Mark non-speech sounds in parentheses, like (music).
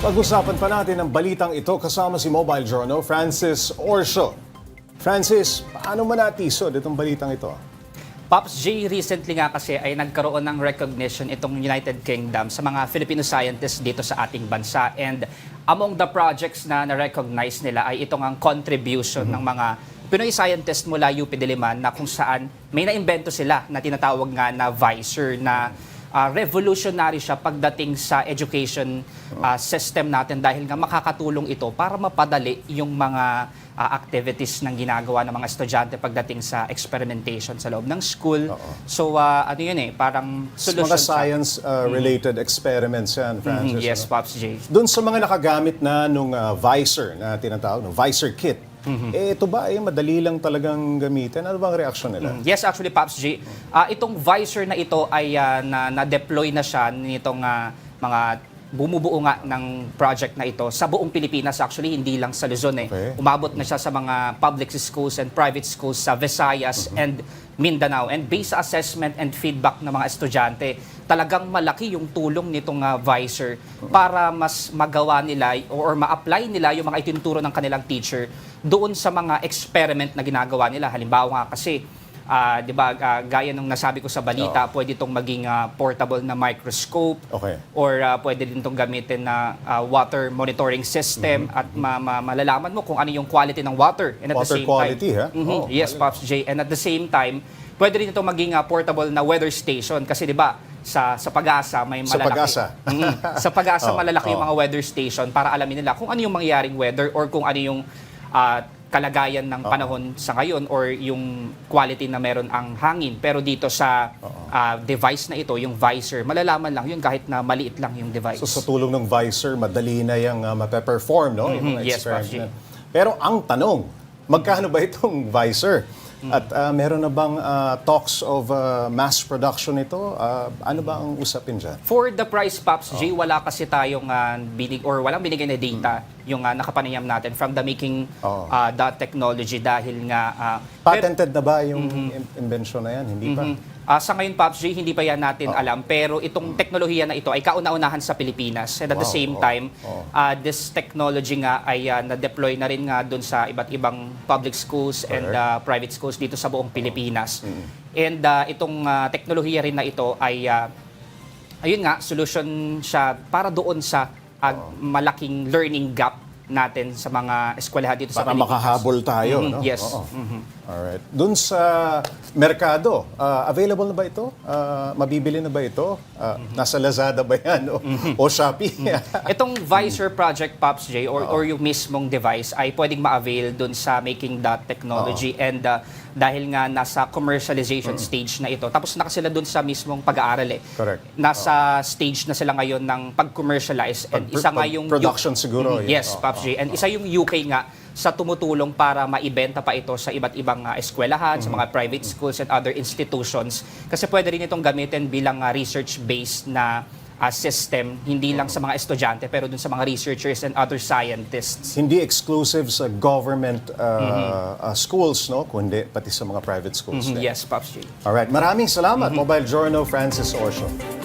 Pag-usapan pa natin ang balitang ito kasama si Mobile Journal Francis Orso. Francis, paano manatisod itong balitang ito? Pops J recently nga kasi ay nagkaroon ng recognition itong United Kingdom sa mga Filipino scientists dito sa ating bansa. And among the projects na na-recognize nila ay itong ang contribution ng mga Pinoy scientists mula UP Diliman na kung saan may naimbento sila na tinatawag nga na VISER na ah, revolutionary siya pagdating sa education ah, system natin dahil nga makakatulong ito para mapadali yung mga ah, activities ng ginagawa ng mga estudyante pagdating sa experimentation sa loob ng school. So ah, ano yun eh, parang solution Mga science-related experiments yan, Francis. Mhm, yes, ano? Pops J. Doon sa mga nakagamit na nung uh, Visor na tinatawag, no? Visor kit, Mhm. eh ito ba ay madali lang talagang gamitin? Ano bang reaksyon nila? Yes, actually, Pops J. Ah, itong visor na ito ay ah, na, na-deploy na siya nitong ah, mga bumubuo nga ng project na ito sa buong Pilipinas actually hindi lang sa Luzon eh. Okay. Umabot na siya sa mga public schools and private schools sa Visayas and Mindanao and based sa assessment and feedback ng mga estudyante talagang malaki yung tulong nitong ah, visor para mas magawa nila or ma-apply nila yung mga itinuturo ng kanilang teacher doon sa mga experiment na ginagawa nila halimbawa nga kasi Ah, 'di ba ah, gaya nung nasabi ko sa balita, pwede itong maging ah, portable na microscope Okay. or ah, pwede din itong gamitin na ah, water monitoring system at ma- ma- malalaman mo kung ano yung quality ng water and at the Water same quality, ha? time Mhm, Oh, yes Pops J and at the same time pwede rin itong maging ah, portable na weather station kasi 'di ba sa sa pag-asa may Sa malalaki Pag-asa. Mhm. sa pag-asa (laughs) Oh, malalaki yung oh. mga weather station para alamin nila kung ano yung mangyayaring weather or kung ano yung ah, kalagayan ng panahon sa ngayon or yung quality na meron ang hangin. Pero dito sa ah, device na ito, yung visor, malalaman lang yun kahit na maliit lang yung device. So sa tulong ng Visor, madali na yung uh, mape-perform, no? Yung mga Mhm, yes. Pero ang tanong, magkano ba itong Visor? Hmm. At uh, meron na bang uh, talks of uh, mass production ito? Uh, ano ba ang usapin dyan? For the price Pops Oh. J, wala kasi tayong ah, binig or walang binigay na data yung ah, nakapanayam natin from the making Oo. ah, that technology dahil nga pero- Patented na ba yung in- invention na yan? Hindi pa? Ah, sa ngayon, Pops J, hindi pa yan natin alam. Pero itong teknolohiya na ito ay kauna-unahan sa Pilipinas. And at the Wow, same oh, time, oh. ah, this technology nga ay ah, na-deploy na rin nga doon sa iba't ibang public schools and Correct. ah, private schools dito sa buong Pilipinas. And ah, itong ah, teknolohiya rin na ito ay, ah, ayun nga, solution siya para doon sa ah, malaking learning gap natin sa mga eskwelahan dito sa Para Pilipinas. makahabol tayo, Mhm, no? yes. Oo. Alright. Doon sa merkado, uh, available na ba ito? Uh, mabibili na ba ito? Uh, Nasa Lazada ba yan? O, o Shopee? (laughs) Itong Visor Project Pops J or, or yung mismong device ay pwedeng ma-avail dun sa making that technology and uh, dahil nga nasa commercialization stage na ito. Tapos na sila dun sa mismong pag-aaral eh. Correct. Nasa stage na sila ngayon ng pag-commercialize and Pag- isa nga pag- yung production siguro, Mhm, yun. Yes, Oo, Pops J. And isa yung UK nga sa tumutulong para maibenta pa ito sa iba't ibang uh, eskwelahan, sa mga private schools and other institutions. Kasi pwede rin itong gamitin bilang uh, research-based na uh, system, hindi lang sa mga estudyante, pero dun sa mga researchers and other scientists. Hindi exclusive sa government uh, uh, schools, no? Kundi pati sa mga private schools. Mhm, din. Yes, Pops J. Alright. Maraming salamat, Mobile Journal Francis Orso.